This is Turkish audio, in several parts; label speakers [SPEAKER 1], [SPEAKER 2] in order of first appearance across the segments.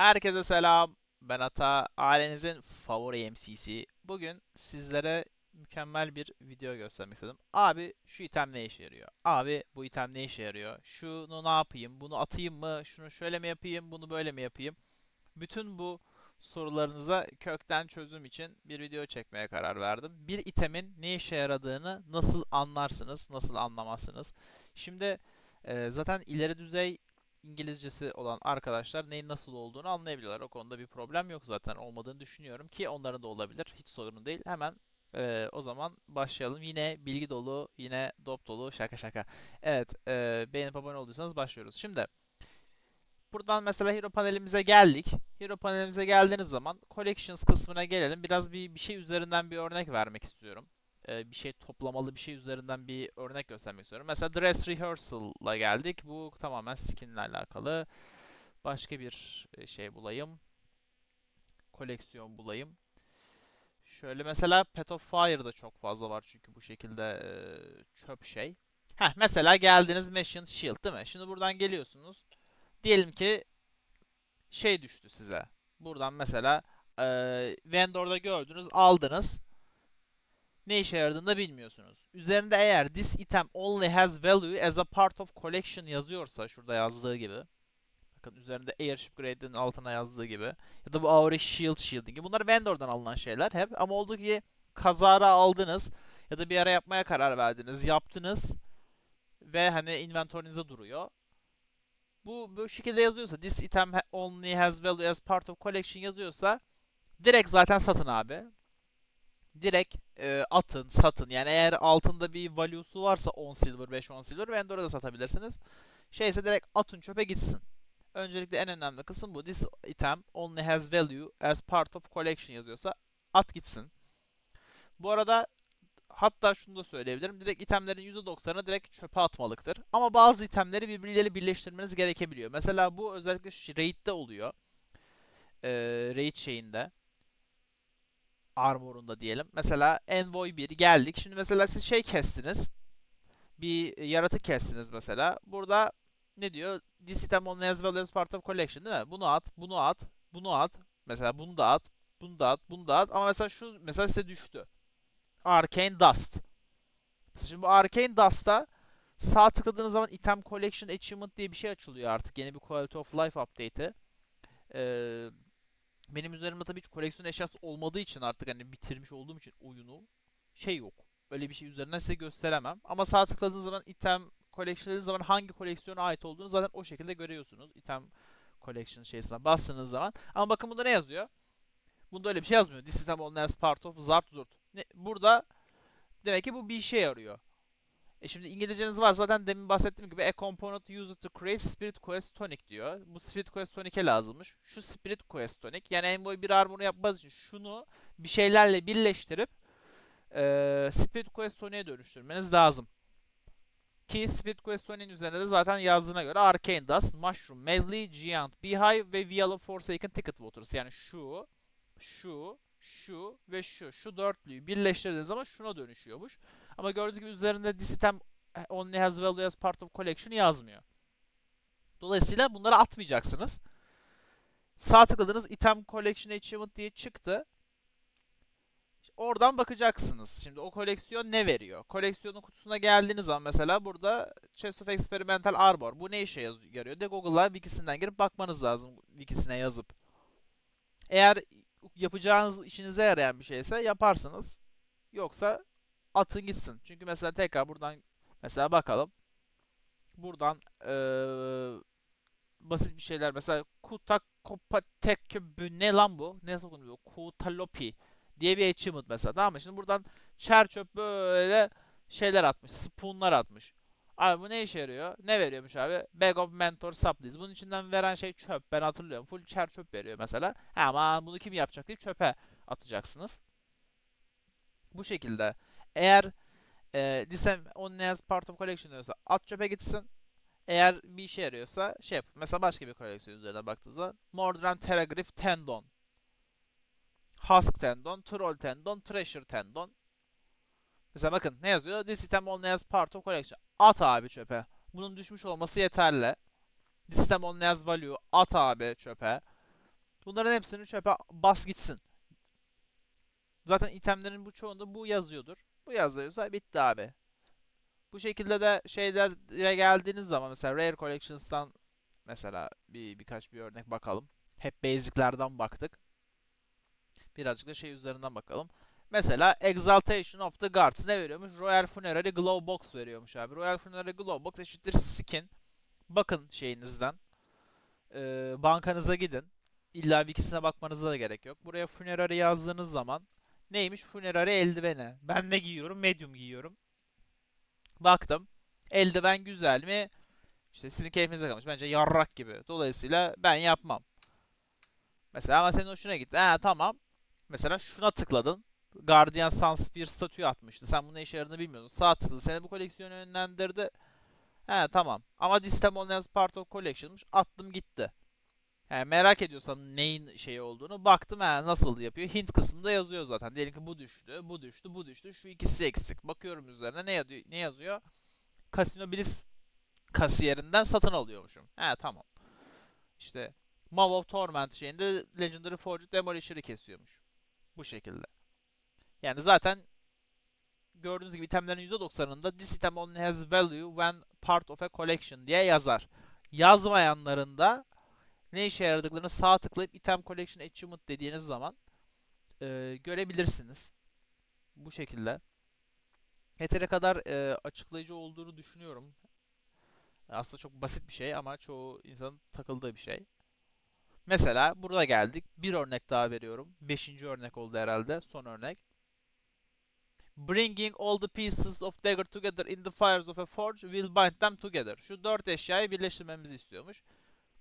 [SPEAKER 1] Herkese selam. Ben Ata, ailenizin favori MC'si. Bugün sizlere mükemmel bir video göstermek istedim. Abi şu item ne işe yarıyor? Abi bu item ne işe yarıyor? Şunu ne yapayım? Bunu atayım mı? Şunu şöyle mi yapayım? Bunu böyle mi yapayım? Bütün bu sorularınıza kökten çözüm için bir video çekmeye karar verdim. Bir itemin ne işe yaradığını nasıl anlarsınız, nasıl anlamazsınız? Şimdi e, zaten ileri düzey İngilizcesi olan arkadaşlar neyin nasıl olduğunu anlayabiliyorlar. O konuda bir problem yok zaten olmadığını düşünüyorum ki onların da olabilir. Hiç sorun değil. Hemen e, o zaman başlayalım. Yine bilgi dolu, yine dop dolu. Şaka şaka. Evet, e, beğenip abone olduysanız başlıyoruz. Şimdi buradan mesela Hero panelimize geldik. Hero panelimize geldiğiniz zaman Collections kısmına gelelim. Biraz bir, bir şey üzerinden bir örnek vermek istiyorum. E, bir şey toplamalı bir şey üzerinden bir örnek göstermek istiyorum. Mesela Dress Rehearsal'la geldik. Bu tamamen skinle alakalı. Başka bir e, şey bulayım. Koleksiyon bulayım. Şöyle mesela Path of Fire'da çok fazla var çünkü bu şekilde e, çöp şey. Heh, mesela geldiniz Machine Shield değil mi? Şimdi buradan geliyorsunuz. Diyelim ki şey düştü size. Buradan mesela e, vendor'da gördünüz, aldınız ne işe yaradığını da bilmiyorsunuz. Üzerinde eğer this item only has value as a part of collection yazıyorsa şurada yazdığı gibi. Bakın üzerinde airship grade'in altına yazdığı gibi. Ya da bu aura shield shielding gibi. Bunlar vendor'dan alınan şeyler hep. Ama oldu ki kazara aldınız ya da bir ara yapmaya karar verdiniz. Yaptınız ve hani inventory'nize duruyor. Bu bu şekilde yazıyorsa this item only has value as part of collection yazıyorsa direkt zaten satın abi direkt e, atın, satın. Yani eğer altında bir value'su varsa 10 silver, 5 10 silver Vendor'a da satabilirsiniz. Şeyse direkt atın çöpe gitsin. Öncelikle en önemli kısım bu. This item only has value as part of collection yazıyorsa at gitsin. Bu arada hatta şunu da söyleyebilirim. Direkt itemlerin %90'ı direkt çöpe atmalıktır. Ama bazı itemleri birbirleriyle birleştirmeniz gerekebiliyor. Mesela bu özellikle raid'de oluyor. Ee, raid şeyinde armorunda diyelim. Mesela Envoy 1 geldik. Şimdi mesela siz şey kestiniz. Bir yaratık kestiniz mesela. Burada ne diyor? This item only as well as part of collection değil mi? Bunu at, bunu at, bunu at. Mesela bunu da at, bunu da at, bunu da at. Ama mesela şu mesela size düştü. Arcane Dust. Şimdi bu Arcane Dust'ta sağ tıkladığınız zaman item collection achievement diye bir şey açılıyor artık. Yeni bir quality of life update'i. Ee, benim üzerimde tabii hiç koleksiyon eşyası olmadığı için artık hani bitirmiş olduğum için oyunu şey yok. Öyle bir şey üzerinden size gösteremem. Ama sağ tıkladığınız zaman item collection'ladığınız zaman hangi koleksiyona ait olduğunu zaten o şekilde görüyorsunuz. Item collection şeysine bastığınız zaman. Ama bakın bunda ne yazıyor? Bunda öyle bir şey yazmıyor. This item only as part of zart zurt. Ne, burada demek ki bu bir işe yarıyor. E şimdi İngilizceniz var zaten demin bahsettiğim gibi a component used to create spirit quest tonic diyor. Bu spirit quest tonic'e lazımmış. Şu spirit quest tonic yani envoy bir armor'u yapmaz için şunu bir şeylerle birleştirip e, spirit quest tonic'e dönüştürmeniz lazım. Ki Spirit Quest tonic'in üzerinde de zaten yazdığına göre Arcane Dust, Mushroom, Medley, Giant, Beehive ve Vial of Forsaken Ticket Waters. Yani şu, şu, şu ve şu. Şu dörtlüyü birleştirdiğiniz zaman şuna dönüşüyormuş. Ama gördüğünüz gibi üzerinde this item only has value as part of collection yazmıyor. Dolayısıyla bunları atmayacaksınız. Sağ tıkladınız item collection achievement diye çıktı. Oradan bakacaksınız. Şimdi o koleksiyon ne veriyor? Koleksiyonun kutusuna geldiğiniz zaman mesela burada Chest of Experimental Arbor. Bu ne işe yarıyor? De Google'a wikisinden girip bakmanız lazım wikisine yazıp. Eğer yapacağınız işinize yarayan bir şeyse yaparsınız. Yoksa atın gitsin. Çünkü mesela tekrar buradan mesela bakalım. Buradan ee, basit bir şeyler mesela kuta ne lan bu? Ne okunuyor? Kutalopi diye bir achievement mesela tamam mı? Şimdi buradan çer çöp böyle şeyler atmış. Spoonlar atmış. Abi bu ne işe yarıyor? Ne veriyormuş abi? Bag of Mentor Supplies. Bunun içinden veren şey çöp. Ben hatırlıyorum. Full çer çöp veriyor mesela. Ama bunu kim yapacak deyip çöpe atacaksınız. Bu şekilde eğer e, Disem only as part of collection diyorsa at çöpe gitsin. Eğer bir işe yarıyorsa şey yap. Mesela başka bir koleksiyon üzerine baktığımızda Mordran Teragriff Tendon. Husk Tendon, Troll Tendon, Treasure Tendon. Mesela bakın ne yazıyor? This item only as part of collection. At abi çöpe. Bunun düşmüş olması yeterli. This item only as value. At abi çöpe. Bunların hepsini çöpe bas gitsin. Zaten itemlerin bu çoğunda bu yazıyordur. Bu yazıyorsa bitti abi. Bu şekilde de şeylere geldiğiniz zaman mesela Rare Collections'tan mesela bir birkaç bir örnek bakalım. Hep basic'lerden baktık. Birazcık da şey üzerinden bakalım. Mesela Exaltation of the Guards ne veriyormuş? Royal Funerary Glow Box veriyormuş abi. Royal Funerary Glow Box eşittir skin. Bakın şeyinizden. Ee, bankanıza gidin. İlla bir ikisine bakmanıza da gerek yok. Buraya Funerary yazdığınız zaman neymiş? Funerary eldiveni. Ben ne giyiyorum? Medium giyiyorum. Baktım. Eldiven güzel mi? İşte sizin keyfinize kalmış. Bence yarrak gibi. Dolayısıyla ben yapmam. Mesela ama senin hoşuna gitti. Ha tamam. Mesela şuna tıkladın. Guardian Sunspear statüyü atmıştı. Sen bunun ne işe yaradığını bilmiyordun. Sağ tıkladı. Seni bu koleksiyona yönlendirdi. He tamam. Ama only as part of collection'mış. Attım gitti. He, merak ediyorsan neyin şeyi olduğunu baktım he, nasıl yapıyor. Hint kısmında yazıyor zaten. Diyelim ki bu düştü, bu düştü, bu düştü. Şu ikisi eksik. Bakıyorum üzerine ne yazıyor? Ne yazıyor? Casino Bliss kasiyerinden satın alıyormuşum. He tamam. İşte Maw of Torment şeyinde Legendary Forged Demolisher'ı kesiyormuş. Bu şekilde. Yani zaten gördüğünüz gibi itemlerin %90'ında this item only has value when part of a collection diye yazar. Yazmayanların da ne işe yaradıklarını sağ tıklayıp item collection achievement dediğiniz zaman e, görebilirsiniz. Bu şekilde. Yeteri kadar e, açıklayıcı olduğunu düşünüyorum. Aslında çok basit bir şey ama çoğu insanın takıldığı bir şey. Mesela burada geldik. Bir örnek daha veriyorum. Beşinci örnek oldu herhalde. Son örnek. Bringing all the pieces of dagger together in the fires of a forge will bind them together. Şu dört eşyayı birleştirmemizi istiyormuş.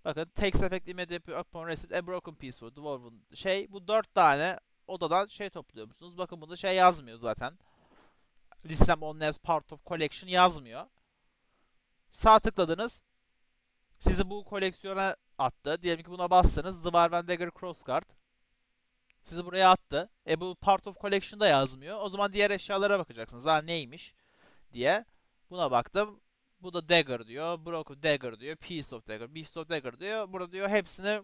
[SPEAKER 1] Bakın takes effect immediately upon receipt a broken piece for dwarven şey. Bu dört tane odadan şey topluyormuşsunuz. Bakın bunda şey yazmıyor zaten. Listem only as part of collection yazmıyor. Sağ tıkladınız. Sizi bu koleksiyona attı. Diyelim ki buna bastınız. Dwarven Dagger Crossguard. Sizi buraya attı. E bu Part of Collection'da yazmıyor. O zaman diğer eşyalara bakacaksınız. Ha neymiş diye. Buna baktım. Bu da Dagger diyor. Broken Dagger diyor. Piece of Dagger. Piece of Dagger diyor. Burada diyor hepsini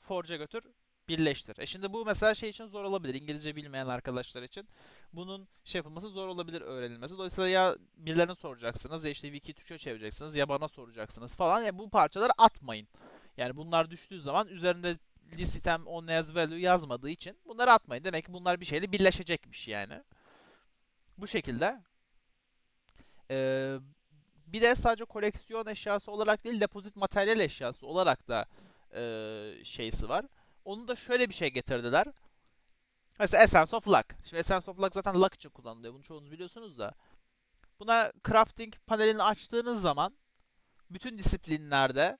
[SPEAKER 1] Forge'a götür. Birleştir. E şimdi bu mesela şey için zor olabilir. İngilizce bilmeyen arkadaşlar için. Bunun şey yapılması zor olabilir öğrenilmesi. Dolayısıyla ya birilerine soracaksınız ya işte wiki Türkçe çevireceksiniz ya bana soracaksınız falan. Ya bu parçaları atmayın. Yani bunlar düştüğü zaman üzerinde listem on as value yazmadığı için bunları atmayın. Demek ki bunlar bir şeyle birleşecekmiş yani. Bu şekilde. Ee, bir de sadece koleksiyon eşyası olarak değil depozit materyal eşyası olarak da e, şeysi var. Onu da şöyle bir şey getirdiler. Mesela Essence of Luck. Şimdi Essence of Luck zaten Luck için kullanılıyor. Bunu çoğunuz biliyorsunuz da. Buna crafting panelini açtığınız zaman bütün disiplinlerde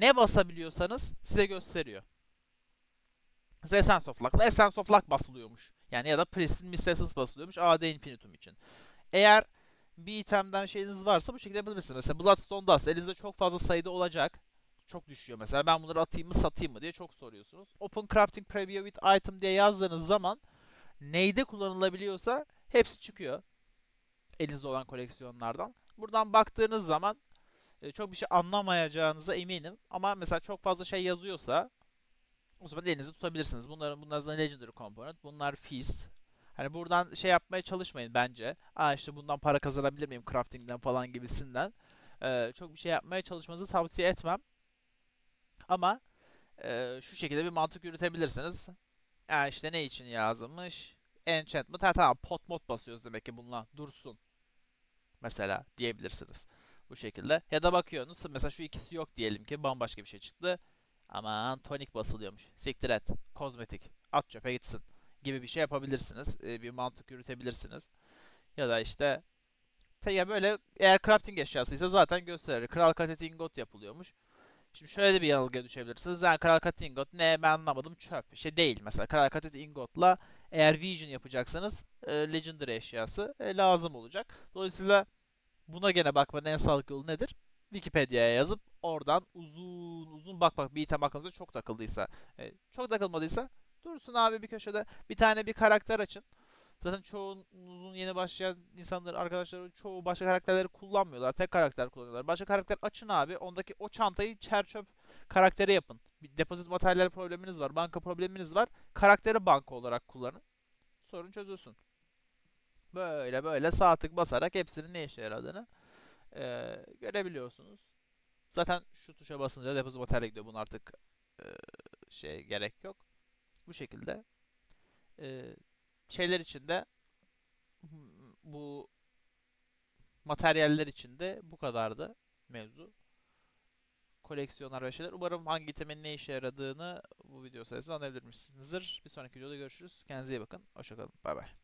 [SPEAKER 1] ne basabiliyorsanız size gösteriyor. Mesela Essence of Luck'la Essence of Luck basılıyormuş. Yani ya da Pristine Mistress basılıyormuş AD Infinitum için. Eğer bir itemden şeyiniz varsa bu şekilde yapabilirsiniz. Mesela Bloodstone Dust elinizde çok fazla sayıda olacak. Çok düşüyor mesela. Ben bunları atayım mı satayım mı diye çok soruyorsunuz. Open Crafting Preview with Item diye yazdığınız zaman neyde kullanılabiliyorsa hepsi çıkıyor. Elinizde olan koleksiyonlardan. Buradan baktığınız zaman e, çok bir şey anlamayacağınıza eminim. Ama mesela çok fazla şey yazıyorsa o zaman elinizde tutabilirsiniz. Bunların bunlardan Legendary Component, bunlar Feast. Hani buradan şey yapmaya çalışmayın bence. Aa işte bundan para kazanabilir miyim crafting'den falan gibisinden. Ee, çok bir şey yapmaya çalışmanızı tavsiye etmem. Ama e, şu şekilde bir mantık yürütebilirsiniz. Yani işte ne için yazılmış? Enchantment. Ha tamam pot mod basıyoruz demek ki bununla. Dursun. Mesela diyebilirsiniz. Bu şekilde. Ya da bakıyorsunuz mesela şu ikisi yok diyelim ki bambaşka bir şey çıktı. Aman tonik basılıyormuş. Siktir et. Kozmetik. At çöpe gitsin. Gibi bir şey yapabilirsiniz. Ee, bir mantık yürütebilirsiniz. Ya da işte ya böyle eğer crafting eşyasıysa zaten gösterir. Kral katet ingot yapılıyormuş. Şimdi şöyle de bir yanılgıya düşebilirsiniz. Yani Kral Katet Ingot ne ben anlamadım çöp. Şey değil mesela Kral Katet Ingot'la eğer Vision yapacaksanız e, Legendary eşyası e, lazım olacak. Dolayısıyla buna gene bakmanın en sağlıklı yolu nedir? Wikipedia'ya yazıp oradan uzun uzun bak bak bir item aklınıza çok takıldıysa. E, çok takılmadıysa dursun abi bir köşede bir tane bir karakter açın. Zaten çoğunuzun yeni başlayan insanlar, arkadaşlar çoğu başka karakterleri kullanmıyorlar. Tek karakter kullanıyorlar. Başka karakter açın abi. Ondaki o çantayı çer çöp karakteri yapın. Bir depozit materyal probleminiz var, banka probleminiz var. Karakteri banka olarak kullanın. Sorun çözülsün. Böyle böyle sağ tık basarak hepsinin ne işe yaradığını eee, görebiliyorsunuz. Zaten şu tuşa basınca depozit materyale gidiyor. Bunun artık eee, şey gerek yok. Bu şekilde eee, şeyler içinde bu materyaller içinde bu kadardı mevzu. Koleksiyonlar ve şeyler. Umarım hangi itemin ne işe yaradığını bu video sayesinde anlayabilirmişsinizdir. Bir sonraki videoda görüşürüz. Kendinize iyi bakın. Hoşçakalın. Bay bay.